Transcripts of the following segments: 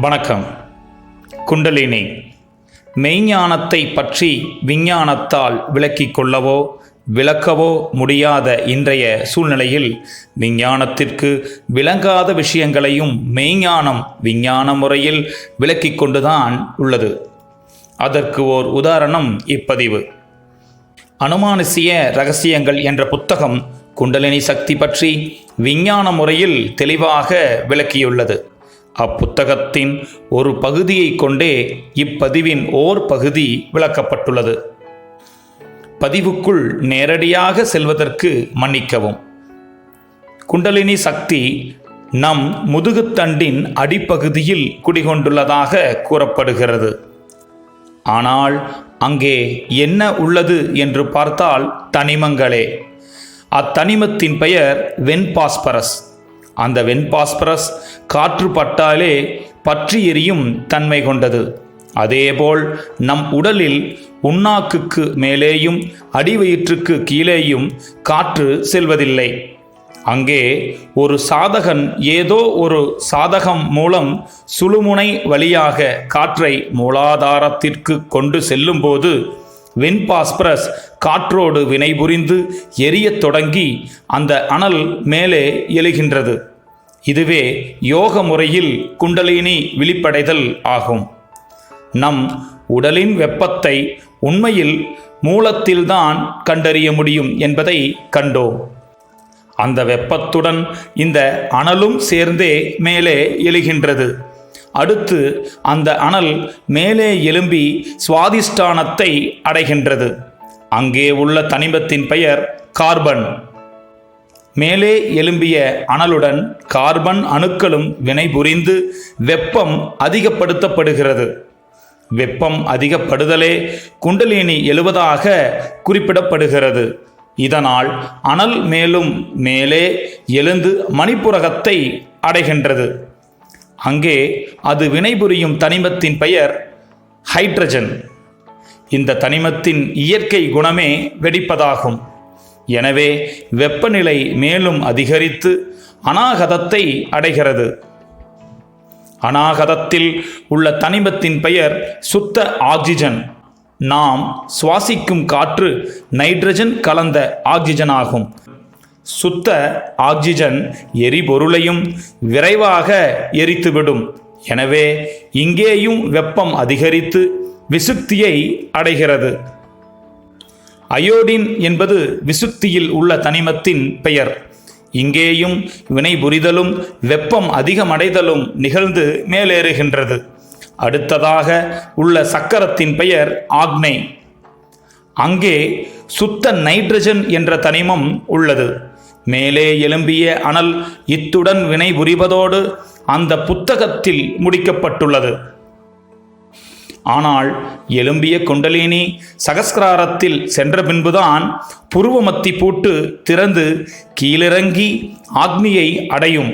வணக்கம். குண்டலினி மெய்ஞானத்தை பற்றி விஞ்ஞானத்தால் விளக்கிக் கொள்ளவோ விளக்கவோ முடியாத இன்றைய சூழ்நிலையில் விஞ்ஞானத்திற்கு விளங்காத விஷயங்களையும் மெய்ஞானம் விஞ்ஞான முறையில் விளக்கிக் கொண்டுதான் உள்ளது. அதற்கு ஓர் உதாரணம் இப்பதிவு. அனுமானுசிய ரகசியங்கள் என்ற புத்தகம் குண்டலினி சக்தி பற்றி விஞ்ஞான முறையில் தெளிவாக விளக்கியுள்ளது. அப்புத்தகத்தின் ஒரு பகுதியை கொண்டே இப்பதிவின் ஓர் பகுதி விளக்கப்பட்டுள்ளது. பதிவுக்குள் நேரடியாக செல்வதற்கு மன்னிக்கவும். குண்டலினி சக்தி நம் முதுகுத்தண்டின் அடிப்பகுதியில் குடிகொண்டுள்ளதாக கூறப்படுகிறது. ஆனால் அங்கே என்ன உள்ளது என்று பார்த்தால் தனிமங்களே. அத்தனிமத்தின் பெயர் வெண்பாஸ்பரஸ். அந்த வெண்பாஸ்பரஸ் காற்று பட்டாலே பற்றி எரியும் தன்மை கொண்டது. அதேபோல் நம் உடலில் உண்ணாக்குக்கு மேலேயும் அடிவயிற்றுக்கு கீழேயும் காற்று செல்வதில்லை. அங்கே ஒரு சாதகன் ஏதோ ஒரு சாதகம் மூலம் சுழுமுனை வழியாக காற்றை மூலாதாரத்திற்கு கொண்டு செல்லும்போது வெண்பாஸ்பரஸ் காற்றோடு வினைபுரிந்து எரியத் தொடங்கி அந்த அனல் மேலே எழுகின்றது. இதுவே யோக முறையில் குண்டலினி விழிப்படைதல் ஆகும். நம் உடலின் வெப்பத்தை உண்மையில் மூலத்தில்தான் கண்டறிய முடியும் என்பதை கண்டோம். அந்த வெப்பத்துடன் இந்த அனலும் சேர்ந்தே மேலே எழுகின்றது. அடுத்து அந்த அனல் மேலே எழும்பி சுவாதிஷ்டானத்தை அடைகின்றது. அங்கே உள்ள தனிமத்தின் பெயர் கார்பன். மேலே எழும்பிய அனலுடன் கார்பன் அணுக்களும் வினைபுரிந்து வெப்பம் அதிகப்படுத்தப்படுகிறது. வெப்பம் அதிகப்படுதலே குண்டலினி எழுவதாக குறிப்பிடப்படுகிறது. இதனால் அனல் மேலும் மேலே எழுந்து மணிப்புரகத்தை அடைகின்றது. அங்கே அது வினைபுரியும் தனிமத்தின் பெயர் ஹைட்ரஜன். இந்த தனிமத்தின் இயற்கை குணமே வெடிப்பதாகும். எனவே வெப்பநிலை மேலும் அதிகரித்து அநாகதத்தை அடைகிறது. அநாகதத்தில் உள்ள தனிமத்தின் பெயர் சுத்த ஆக்சிஜன். நாம் சுவாசிக்கும் காற்று நைட்ரஜன் கலந்த ஆக்சிஜன் ஆகும். சுத்த ஆக்சிஜன் எரிபொருளையும் விரைவாக எரித்துவிடும். எனவே இங்கேயும் வெப்பம் அதிகரித்து விசுக்தியை அடைகிறது. அயோடின் என்பது விசுத்தியில் உள்ள தனிமத்தின் பெயர். இங்கேயும் வினைபுரிதலும் வெப்பம் அதிகமடைதலும் நிகழ்ந்து மேலேறுகின்றது. அடுத்ததாக உள்ள சக்கரத்தின் பெயர் ஆக்னை. அங்கே சுத்த நைட்ரஜன் என்ற தனிமம் உள்ளது. மேலே எழும்பிய அனல் இத்துடன் வினைபுரிவதோடு அந்த புத்தகத்தில் முடிக்கப்பட்டுள்ளது. ஆனால் எலும்பிய குண்டலினி. சகஸ்கிராரத்தில் சென்ற பின்புதான் புருவமத்தி பூட்டு திறந்து கீழிறங்கி ஆக்னியை அடையும்.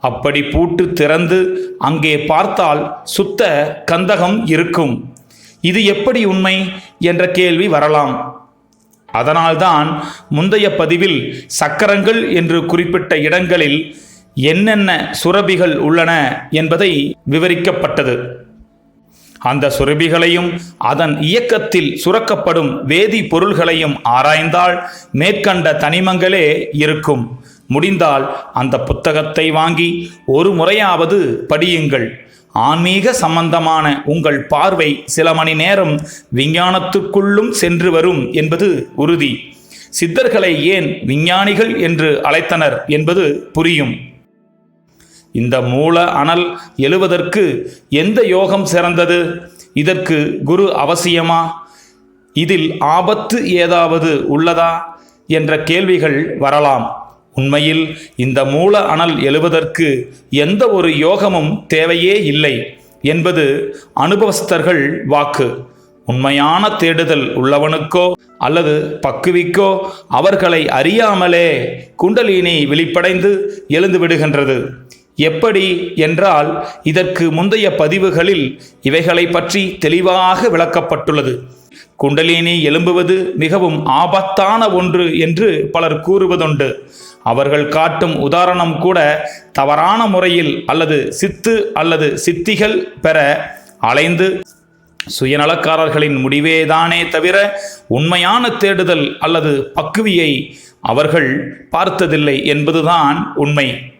அப்படி பூட்டு திறந்து அங்கே பார்த்தால் சுத்த கந்தகம் இருக்கும். இது எப்படி உண்மை என்ற கேள்வி வரலாம். அதனால்தான் முந்தைய பதிவில் சக்கரங்கள் என்று குறிப்பிட்ட இடங்களில் என்னென்ன சுரபிகள் உள்ளன என்பதை விவரிக்கப்பட்டது. அந்த சுரபிகளையும் அதன் இயக்கத்தில் சுரக்கப்படும் வேதி பொருள்களையும் ஆராய்ந்தால் மேற்கண்ட தனிமங்களே இருக்கும். முடிந்தால் அந்த புத்தகத்தை வாங்கி ஒரு முறையாவது படியுங்கள். ஆன்மீக சம்பந்தமான உங்கள் பார்வை சில மணி நேரம் விஞ்ஞானத்துக்குள்ளும் சென்று வரும் என்பது உறுதி. சித்தர்களை ஏன் விஞ்ஞானிகள் என்று அழைத்தனர் என்பது புரியும். இந்த மூல அனல் எழுவதற்கு எந்த யோகம் சிறந்தது? இதற்கு குரு அவசியமா? இதில் ஆபத்து ஏதாவது உள்ளதா? என்ற கேள்விகள் வரலாம். உண்மையில் இந்த மூல அனல் எழுவதற்கு எந்த ஒரு யோகமும் தேவையே இல்லை என்பது அனுபவஸ்தர்கள் வாக்கு. உண்மையான தேடுதல் உள்ளவனுக்கோ அல்லது பக்குவிக்கோ அவர்களை அறியாமலே குண்டலினி வெளிப்படைந்து எழுந்து விடுகின்றது. எப்படி என்றால் இதற்கு முந்தைய பதிவுகளில் இவைகளை பற்றி தெளிவாக விளக்கப்பட்டுள்ளது. குண்டலினி எழும்புவது மிகவும் ஆபத்தான ஒன்று என்று பலர் கூறுவதுண்டு. அவர்கள் காட்டும் உதாரணம் கூட தவறான முறையில் அல்லது சித்து அல்லது சித்திகள் பெற அலைந்து சுயநலக்காரர்களின் முடிவேதானே தவிர உண்மையான தேடுதல் அல்லது பக்குவியை அவர்கள் பார்த்ததில்லை என்பதுதான் உண்மை.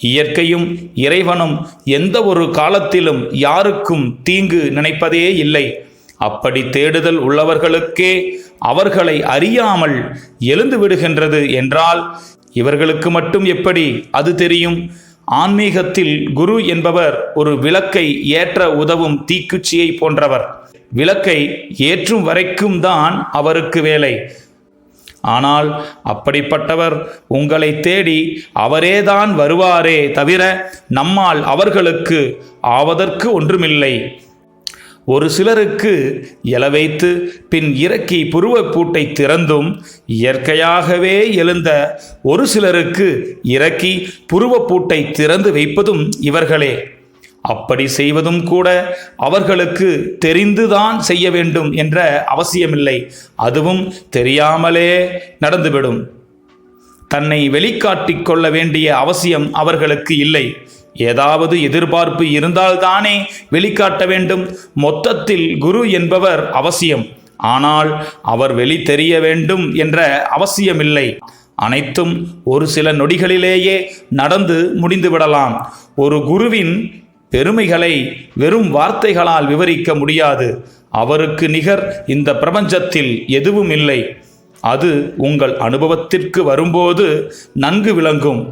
இயற்கையும் இறைவனும் எந்த ஒரு காலத்திலும் யாருக்கும் தீங்கு நினைப்பதே இல்லை. அப்படி தேடுதல் உள்ளவர்களுக்கே அவர்களை அறியாமல் எழுந்து விடுகின்றது என்றால் இவர்களுக்கு மட்டும் எப்படி அது தெரியும்? ஆன்மீகத்தில் குரு என்பவர் ஒரு விளக்கை ஏற்ற உதவும் தீக்குச்சியை போன்றவர். விளக்கை ஏற்றும் வரைக்கும் தான் அவருக்கு வேலை. ஆனால் அப்படிப்பட்டவர் உங்களை தேடி அவரேதான் வருவாரே தவிர நம்மால் அவர்களுக்கு ஆவதற்கு ஒன்றுமில்லை. ஒரு சிலருக்கு இல வைத்து பின் இறக்கி புருவப்பூட்டை திறந்தும் இயற்கையாகவே எழுந்த ஒரு சிலருக்கு இறக்கி புருவப்பூட்டை திறந்து வைப்பதும் இவர்களே. அப்படி செய்வதும் கூட அவர்களுக்கு தெரிந்துதான் செய்ய வேண்டும் என்ற அவசியமில்லை. அதுவும் தெரியாமலே நடந்துவிடும். தன்னை வெளிக்காட்டிக் கொள்ள வேண்டிய அவசியம் அவர்களுக்கு இல்லை. ஏதாவது எதிர்பார்ப்பு இருந்தால்தானே வெளிக்காட்ட வேண்டும். மொத்தத்தில் குரு என்பவர் அவசியம். ஆனால் அவர் வெளி தெரிய வேண்டும் என்ற அவசியமில்லை. அனைத்தும் ஒரு சில நொடிகளிலேயே நடந்து முடிந்துவிடலாம். ஒரு குருவின் பெருமைகளை வெறும் வார்த்தைகளால் விவரிக்க முடியாது. அவருக்கு நிகர் இந்த பிரபஞ்சத்தில் எதுவும் இல்லை. அது உங்கள் அனுபவத்திற்கு வரும்போது நன்கு விளங்கும்.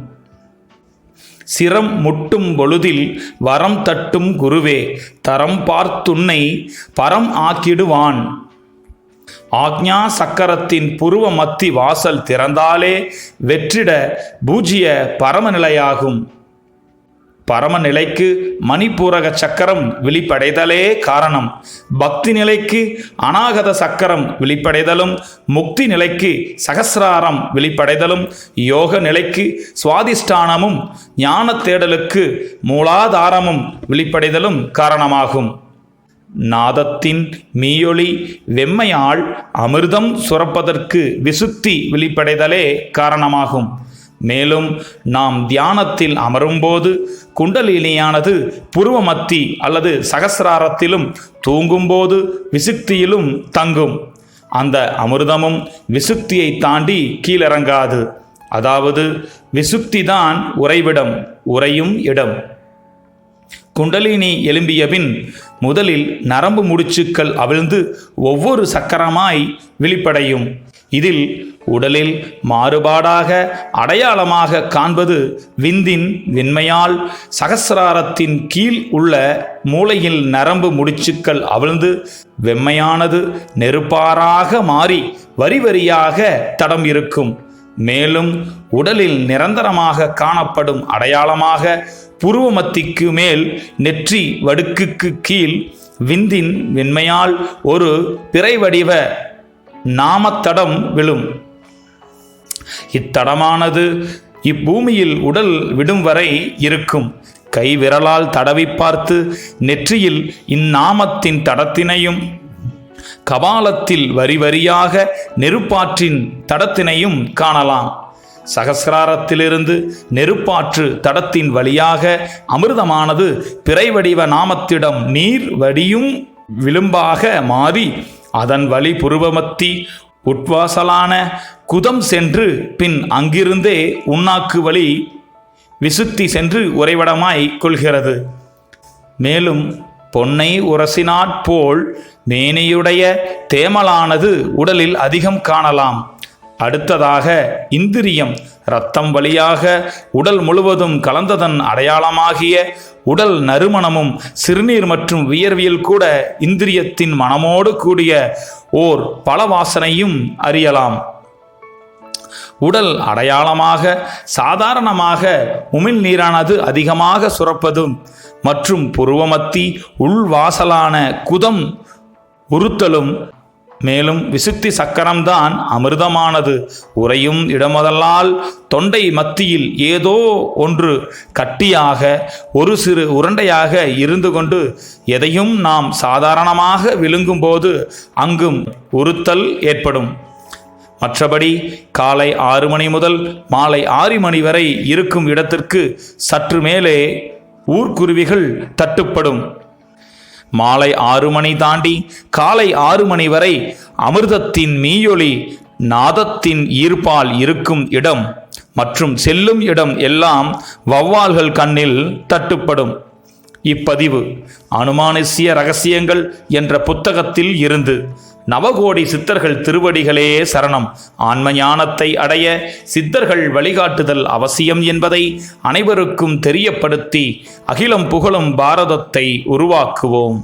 சிரம் முட்டும் பொழுதில் வரம் தட்டும் குருவே தரம் பார்த்துன்னை பரம் ஆக்கிடுவான். ஆக்ஞா சக்கரத்தின் புருவ மத்தி வாசல் திறந்தாலே வெற்றிட பூஜ்ய பரமநிலையாகும் பரமநிலைக்கு மணிப்பூரக சக்கரம் விழிப்படைதலே காரணம். பக்தி நிலைக்கு அநாகத சக்கரம் விழிப்படைதலும் முக்தி நிலைக்கு சகசிராரம் விழிப்படைதலும் யோக நிலைக்கு சுவாதிஷ்டானமும் ஞான தேடலுக்கு மூலாதாரமும் விழிப்படைதலும் காரணமாகும். நாதத்தின் மீயொளி வெம்மையால் அமிர்தம் சுரப்பதற்கு விசுத்தி விழிப்படைதலே காரணமாகும். மேலும் நாம் தியானத்தில் அமரும்போது குண்டலினியானது புருவமத்தி அல்லது சகசிராரத்திலும் தூங்கும்போது விசுக்தியிலும் தங்கும். அந்த அமிர்தமும் விசுக்தியை தாண்டி கீழிறங்காது. அதாவது விசுக்தி தான் உறைவிடம் உறையும் இடம். குண்டலினி எலும்பியபின் முதலில் நரம்பு முடிச்சுக்கள் அவிழ்ந்து ஒவ்வொரு சக்கரமாய் விழிப்படையும். இதில் உடலில் மாறுபாடாக அடையாளமாக காண்பது விந்தின் வெண்மையால். சகசிராரத்தின் கீழ் உள்ள மூளையில் நரம்பு முடிச்சுக்கள் அவிழ்ந்து வெம்மையானது நெருப்பாராக மாறி வரி வரியாக தடம் இருக்கும். மேலும் உடலில் நிரந்தரமாக காணப்படும் அடையாளமாக புருவமத்திக்கு மேல் நெற்றி வடுக்குக்கு கீழ் விந்தின் வெண்மையால் ஒரு பிறை வடிவ நாமத்தடம் விழும். இத்தடமானது. இப்பூமியில் உடல் விடும் வரை இருக்கும். கை விரலால் தடவி பார்த்து நெற்றியில் இந்நாமத்தின் தடத்தினையும் கபாலத்தில் வரி வரியாக நெருப்பாற்றின் தடத்தினையும் காணலாம். சகசிராரத்திலிருந்து நெருப்பாற்று தடத்தின் வழியாக அமிர்தமானது பிறை வடிவ நாமத்திடம் நீர் வடியும் விளிம்பாக மாறி அதன் வழி புருவமத்தி உட்வாசலான குதம் சென்று பின் அங்கிருந்தே உண்ணாக்கு வழி விசுத்தி சென்று உறைவிடமாய் கொள்கிறது. மேலும் பொன்னை உரசினாற் போல் மேனியுடைய தேமலானது உடலில் அதிகம் காணலாம். அடுத்ததாக இந்திரியம் இரத்தம் வழியாக உடல் முழுவதும் கலந்ததன் அடையாளமாகிய உடல் நறுமணமும் சிறுநீர் மற்றும் வியர்வியல் கூட இந்திரியத்தின் மனமோடு கூடிய ஓர் பல வாசனையும் அறியலாம். உடல் அடையாளமாக சாதாரணமாக உமிழ்நீரானது அதிகமாக சுரப்பதும் மற்றும் புருவமத்தி உள்வாசலான குதம் உறுத்தலும் மேலும் விசுத்தி சக்கரம்தான் அமிர்தமானது. உறையும் இடமதலால் தொண்டை மத்தியில் ஏதோ ஒன்று கட்டியாக ஒரு சிறு உருண்டையாக இருந்து கொண்டு எதையும் நாம் சாதாரணமாக விழுங்கும்போது அங்கும் உறுத்தல் ஏற்படும். மற்றபடி காலை ஆறு மணி முதல் மாலை ஆறு மணி வரை இருக்கும் இடத்திற்கு சற்று மேலே ஊர்க்குருவிகள் தட்டுப்படும். மாலை ஆறு மணி தாண்டி காலை ஆறு மணி வரை அமிர்தத்தின் மீயொலி நாதத்தின் ஈர்ப்பால் இருக்கும் இடம் மற்றும் செல்லும் இடம் எல்லாம் வௌவால்கள் கண்ணில் தட்டுப்படும். இப்பதிவு. அனுமானுஷ்ய ரகசியங்கள் என்ற புத்தகத்தில் இருந்து நவகோடி சித்தர்கள் திருவடிகளே சரணம். ஆன்ம ஞானத்தை அடைய சித்தர்கள் வழிகாட்டுதல் அவசியம் என்பதை அனைவருக்கும் தெரியப்படுத்தி அகிலம் புகழும் பாரதத்தை உருவாக்குவோம்.